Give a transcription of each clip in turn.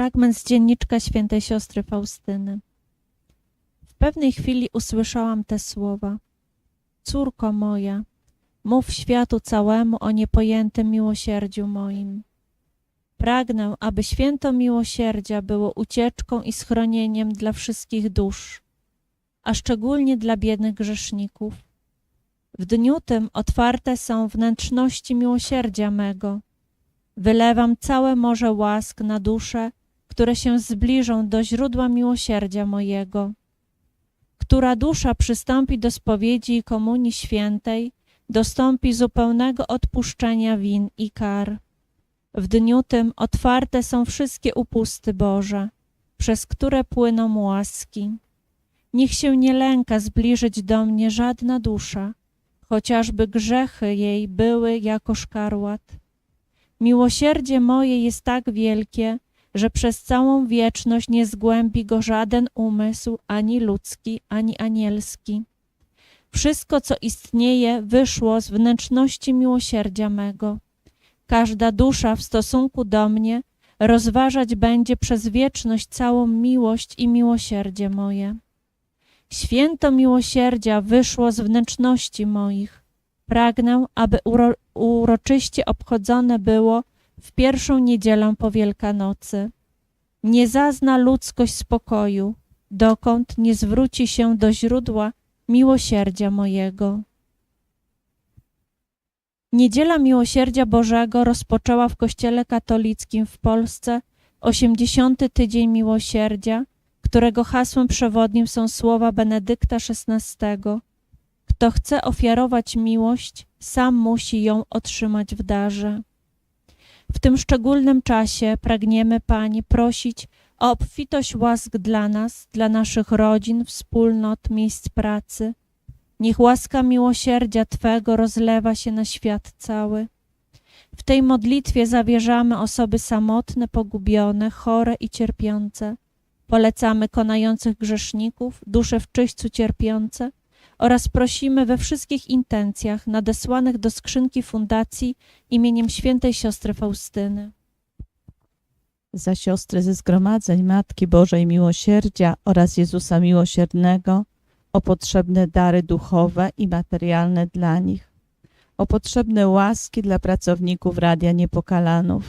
Fragment z dzienniczka świętej siostry Faustyny. W pewnej chwili usłyszałam te słowa. Córko moja, mów światu całemu o niepojętym miłosierdziu moim. Pragnę, aby święto miłosierdzia było ucieczką i schronieniem dla wszystkich dusz, a szczególnie dla biednych grzeszników. W dniu tym otwarte są wnętrzności miłosierdzia mego. Wylewam całe morze łask na dusze, które się zbliżą do źródła miłosierdzia mojego. Która dusza przystąpi do spowiedzi i komunii świętej, dostąpi zupełnego odpuszczenia win i kar. W dniu tym otwarte są wszystkie upusty Boże, przez które płyną łaski. Niech się nie lęka zbliżyć do mnie żadna dusza, chociażby grzechy jej były jako szkarłat. Miłosierdzie moje jest tak wielkie, że przez całą wieczność nie zgłębi go żaden umysł, ani ludzki, ani anielski. Wszystko, co istnieje, wyszło z wnętrzności miłosierdzia mego. Każda dusza w stosunku do mnie rozważać będzie przez wieczność całą miłość i miłosierdzie moje. Święto miłosierdzia wyszło z wnętrzności moich. Pragnę, aby uro, uroczyście obchodzone było w pierwszą niedzielę po Wielkanocy. Nie zazna ludzkość spokoju, dokąd nie zwróci się do źródła miłosierdzia mojego. Niedziela Miłosierdzia Bożego rozpoczęła w Kościele katolickim w Polsce 80. Tydzień Miłosierdzia, którego hasłem przewodnim są słowa Benedykta XVI. Kto chce ofiarować miłość, sam musi ją otrzymać w darze. W tym szczególnym czasie pragniemy Pani prosić o obfitość łask dla nas, dla naszych rodzin, wspólnot, miejsc pracy. Niech łaska miłosierdzia Twego rozlewa się na świat cały. W tej modlitwie zawierzamy osoby samotne, pogubione, chore i cierpiące. Polecamy konających grzeszników, dusze w czyśćcu cierpiące oraz prosimy we wszystkich intencjach nadesłanych do skrzynki fundacji imieniem świętej siostry Faustyny. za siostry ze zgromadzeń Matki Bożej Miłosierdzia oraz Jezusa Miłosiernego, o potrzebne dary duchowe i materialne dla nich, o potrzebne łaski dla pracowników Radia Niepokalanów.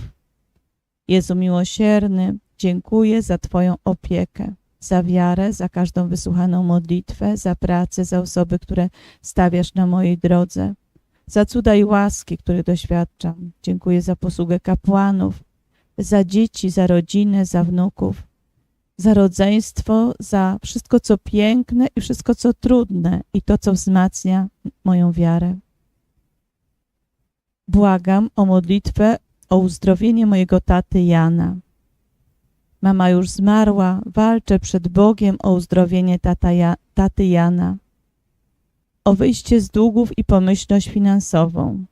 Jezu Miłosierny, dziękuję za Twoją opiekę, za wiarę, za każdą wysłuchaną modlitwę, za pracę, za osoby, które stawiasz na mojej drodze, za cuda i łaski, których doświadczam. Dziękuję za posługę kapłanów, za dzieci, za rodzinę, za wnuków, za rodzeństwo, za wszystko, co piękne i wszystko, co trudne i to, co wzmacnia moją wiarę. Błagam o modlitwę o uzdrowienie mojego taty Jana. Mama już zmarła, walczę przed Bogiem o uzdrowienie tata ja, taty Jana, o wyjście z długów i pomyślność finansową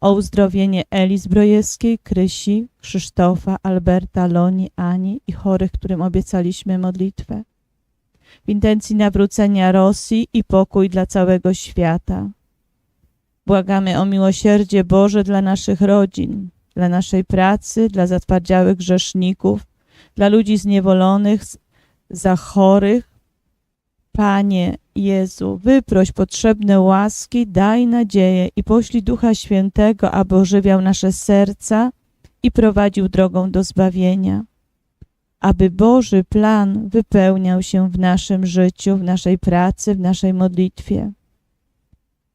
o uzdrowienie Eli Zbrojewskiej, Krysi, Krzysztofa, Alberta, Loni, Ani i chorych, którym obiecaliśmy modlitwę. W intencji nawrócenia Rosji i pokój dla całego świata. Błagamy o miłosierdzie Boże dla naszych rodzin, dla naszej pracy, dla zatwardziałych grzeszników, dla ludzi zniewolonych, za chorych. Panie Jezu, wyproś potrzebne łaski, daj nadzieję i poślij Ducha Świętego, aby ożywiał nasze serca i prowadził drogą do zbawienia. Aby Boży plan wypełniał się w naszym życiu, w naszej pracy, w naszej modlitwie.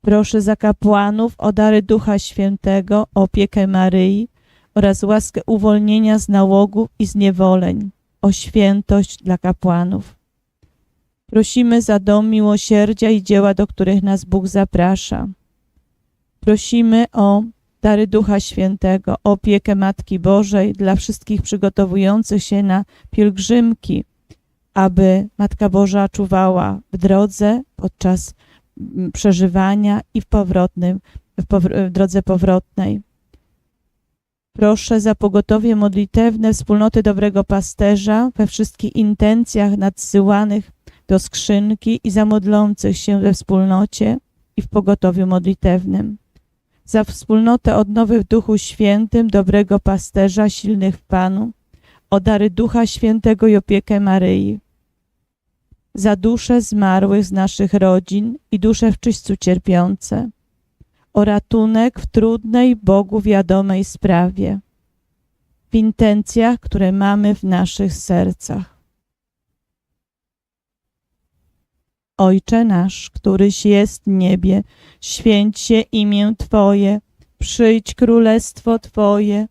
Proszę za kapłanów o dary Ducha Świętego, opiekę Maryi oraz łaskę uwolnienia z nałogów i zniewoleń, o świętość dla kapłanów. Prosimy za dom miłosierdzia i dzieła, do których nas Bóg zaprasza. Prosimy o dary Ducha Świętego, opiekę Matki Bożej dla wszystkich przygotowujących się na pielgrzymki, aby Matka Boża czuwała w drodze podczas mm, przeżywania i w, powrotnym, w, powr- w drodze powrotnej. Proszę za pogotowie modlitewne wspólnoty dobrego pasterza we wszystkich intencjach nadsyłanych do skrzynki i za modlących się we wspólnocie i w pogotowiu modlitewnym. Za wspólnotę odnowy w Duchu Świętym, dobrego pasterza, silnych w Panu, o dary Ducha Świętego i opiekę Maryi, za dusze zmarłych z naszych rodzin i dusze w czyśćcu cierpiące, o ratunek w trudnej Bogu wiadomej sprawie, w intencjach, które mamy w naszych sercach. Ojcze nasz, któryś jest w niebie, święć się imię Twoje, przyjdź królestwo Twoje,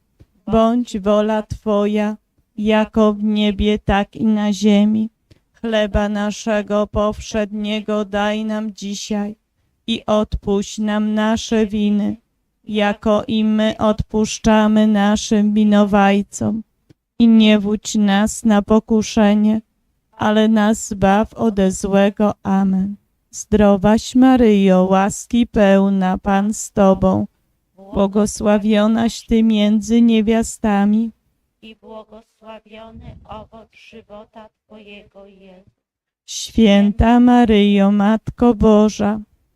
bądź wola Twoja, jako w niebie, tak i na ziemi. Chleba naszego powszedniego daj nam dzisiaj i odpuść nam nasze winy, jako i my odpuszczamy naszym winowajcom. I nie wódź nas na pokuszenie, ale nas zbaw ode złego. Amen. Zdrowaś Maryjo, łaski pełna, Pan z Tobą, błogosławionaś Ty między niewiastami i błogosławiony owoc żywota Twojego jest. Święta Maryjo, Matko Boża,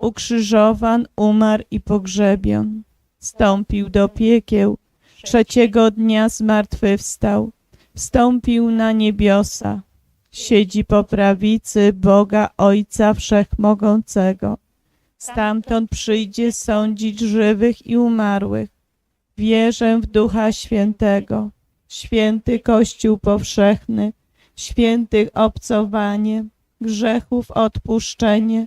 ukrzyżowan, umarł i pogrzebion. Stąpił do piekieł, trzeciego dnia zmartwychwstał, wstąpił na niebiosa, siedzi po prawicy Boga Ojca Wszechmogącego. Stamtąd przyjdzie sądzić żywych i umarłych. Wierzę w Ducha Świętego, święty Kościół powszechny, świętych obcowanie, grzechów odpuszczenie,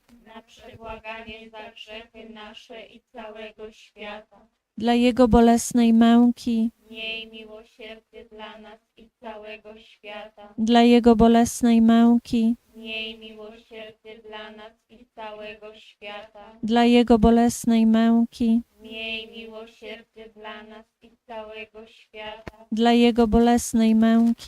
na przebłaganie za grzechy nasze i całego świata. dla Jego bolesnej męki, Miej miłosierdzie dla nas i całego świata. dla Jego bolesnej męki, Miej miłosierdzie dla nas i całego świata. dla Jego bolesnej męki, Miej miłosierdzie dla nas i całego świata. dla Jego bolesnej męki,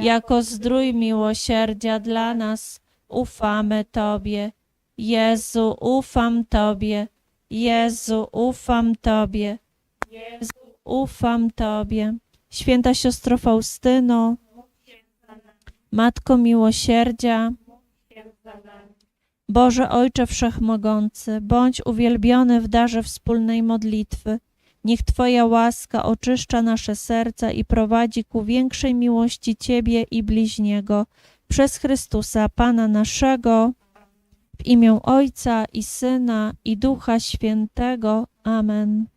jako zdrój miłosierdzia dla nas, ufamy Tobie. Jezu, ufam Tobie. Jezu, ufam Tobie. Jezu, ufam Tobie. Święta siostro Faustyno, Matko Miłosierdzia, Boże Ojcze Wszechmogący, bądź uwielbiony w darze wspólnej modlitwy. Niech Twoja łaska oczyszcza nasze serca i prowadzi ku większej miłości Ciebie i bliźniego. Przez Chrystusa, Pana naszego, w imię Ojca i Syna i Ducha Świętego. Amen.